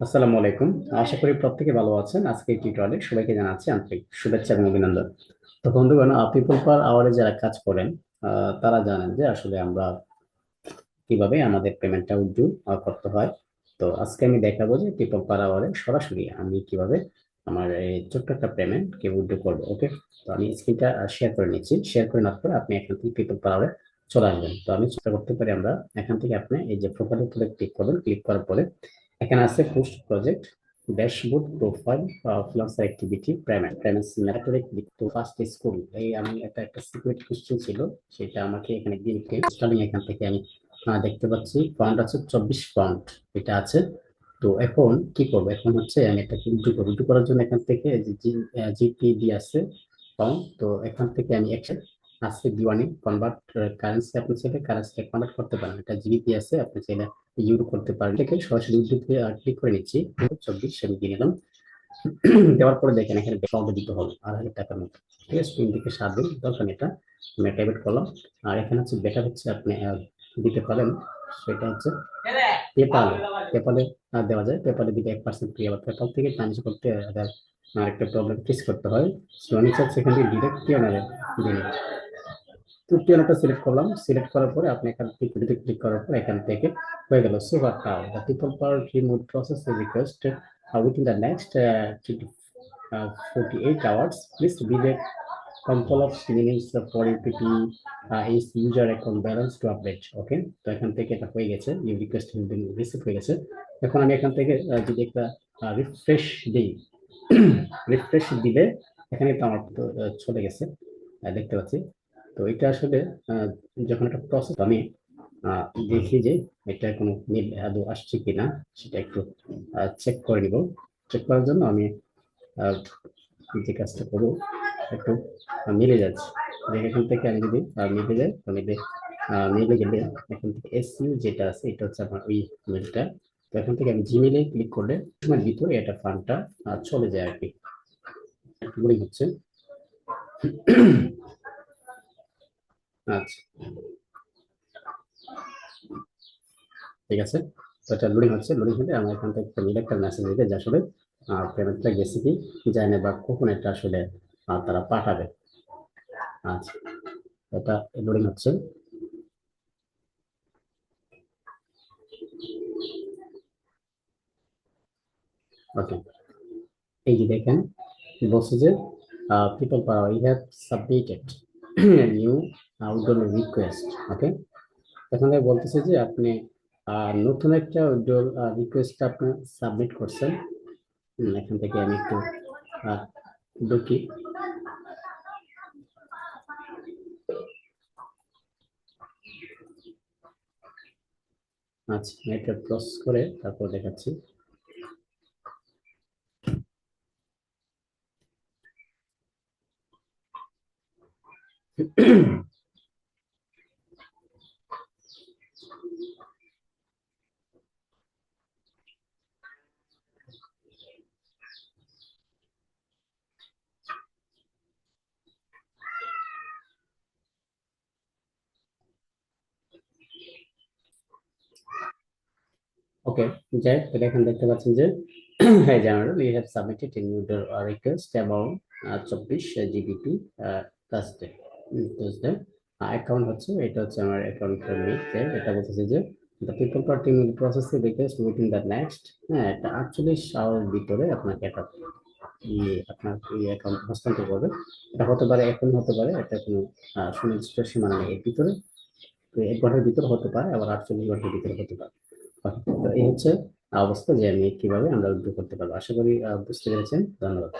আসসালামু আলাইকুম। আশা করি প্রত্যেকে ভালো আছেন। আজকে টিউটোরিয়ালে সবাইকে জানাচ্ছি আন্তরিক শুভেচ্ছা এবং অভিনন্দন। তো বন্ধুগণ পিপল পার আওয়ারে যারা কাজ করেন তারা জানেন যে আসলে আমরা কীভাবে আমাদের পেমেন্টটা উইথড্র করতে হয়। তো আজকে আমি দেখাবো যে পিপল পার আওয়ারে সরাসরি আমি কীভাবে আমার এই ছোট্ট একটা পেমেন্ট কে উইথড্র করব ওকে তো আমি স্ক্রিনটা শেয়ার করে নিচ্ছি। শেয়ার করে নেওয়ার পর আপনি এখান থেকে পিপল পার আওয়ারে চলে আসবেন। তো আমি চেষ্টা করতে পারি আমরা এখান থেকে আপনি এই যে প্রোফাইলের উপরে ক্লিক করবেন। ক্লিক করার পরে এখানে আছে post project dashboard profile freelancer activity payment payments ম্যাটারে click to first school এই আমি একটা একটা সিক্রেট কোশ্চেন ছিল, সেটা আমাকে এখানে দিয়ে স্টার্টিং এখান থেকে আমি দেখতে পাচ্ছি ফাউন্ড আছে চব্বিশ পাউন্ড এটা আছে। তো এখন কি করব? এখন হচ্ছে আমি একটা উইথড্র করব। উইথড্র করার জন্য এখান থেকে জিপিডি আছে পাউন্ড তো এখান থেকে আমি একশো আজকে দিওয়ানি কনভার্ট কারেন্সি আপনি চাইলে কারেন্সি কনভার্ট করতে পারেন। এটা জিবিপি আছে আপনি চাইলে ইউরো করতে পারেন। এটাকে সরাসরি ইউটিউবে ক্লিক করে নিচ্ছি। চব্বিশ আমি দিয়ে নিলাম। দেওয়ার পরে দেখেন এখানে অ্যাকাউন্টে দিতে হবে। আড়াই হাজার টাকার মতো। ঠিক আছে তিন থেকে সাত দিন। দরকার এটা। আমি করলাম। আর এখানে হচ্ছে বেটার হচ্ছে আপনি আহ, দিতে পারেন। সেটা হচ্ছে পেপাল পেপালে দেওয়া যায়। পেপালে দিকে এক পার্সেন্ট ফ্রি আবার পেপাল থেকে ট্রান্সফার করতে আরেকটা প্রবলেম ফেস করতে হয়। সো থেকে ডিরেক্ট দিয়ে তো পিওনারটা সিলেক্ট করলাম। সিলেক্ট করার পরে আপনি এখান থেকে ক্লিক করার পর এখান থেকে হয়ে গেল super cow the people per remote process request within the next forty eight hours please delete couple of minutes for EPP uh, is user account balance to update. Okay তো এখান থেকে এটা হয়ে গেছে। ইউ রিকোয়েস্ট রিসিভ হয়ে গেছে। এখন আমি এখান থেকে যদি একটা রিফ্রেশ দিই রিফ্রেশ দিলে এখানে তো আমার তো, চলে গেছে। দেখতে পাচ্ছি। তো এটা আসলে যখন একটা প্রসেস আমি দেখি যে এটা কোনো মিল আদৌ আসছে কিনা, সেটা একটু চেক করে নিব। চেক করার জন্য আমি যে কাজটা করব, একটু মিলে যাচ্ছে। এখান থেকে আমি যদি মিলে যাই তো মিলে মিলে গেলে এখান থেকে এসইউ যেটা আছে, এটা হচ্ছে আমার ওই মেলটা তো এখান থেকে আমি জিমেলে ক্লিক করলে সময়ের ভিতরে এটা ফান্ডটা চলে যায় আর কি। হচ্ছে। আচ্ছা। ঠিক আছে? তো এটা লোডিং হচ্ছে লোডিং হলে আমার এখান থেকে একটা একটা মেসেজ দিবে যে আসলে পেমেন্টটা গেছে কি যায় না বা কখন এটা আসলে তারা পাঠাবে। আচ্ছা এটা লোডিং হচ্ছে। ওকে। এই যে দেখেন, বলছে যে people power you have submitted new outdoor request okay এখানে বলতেছে যে আপনি নতুন একটা আউটডোর রিকোয়েস্ট আপনি সাবমিট করছেন। এখান থেকে আমি একটু ঢুকি। আচ্ছা এটা প্রসেস করে তারপর দেখাচ্ছি। ওকে যাই হোক তাহলে এখানে দেখতে পাচ্ছেন যে হ্যাঁ general you have submitted in your request about চব্বিশ জিবিপি থার্সডে থার্সডে অ্যাকাউন্ট হচ্ছে, এটা হচ্ছে আমার অ্যাকাউন্টের লিঙ্ক এটা বলতেছে যে the people party will process the request within the next হ্যাঁ এটা আটচল্লিশ আওয়ার ভিতরে আপনাকে এটা ইয়ে আপনার এই অ্যাকাউন্ট হস্তান্তর করবে। এটা হতে পারে এখন হতে পারে, এটা কোনো সুনির্দিষ্ট সীমানা নেই এর ভিতরে। তো এক ঘণ্টার ভিতরে হতে পারে, আবার আটচল্লিশ ঘণ্টার ভিতরে হতে পারে। তো এই হচ্ছে অবস্থা যে আমি কীভাবে আমরা উদ্যোগ করতে পারব। আশা করি বুঝতে পেরেছেন। ধন্যবাদ।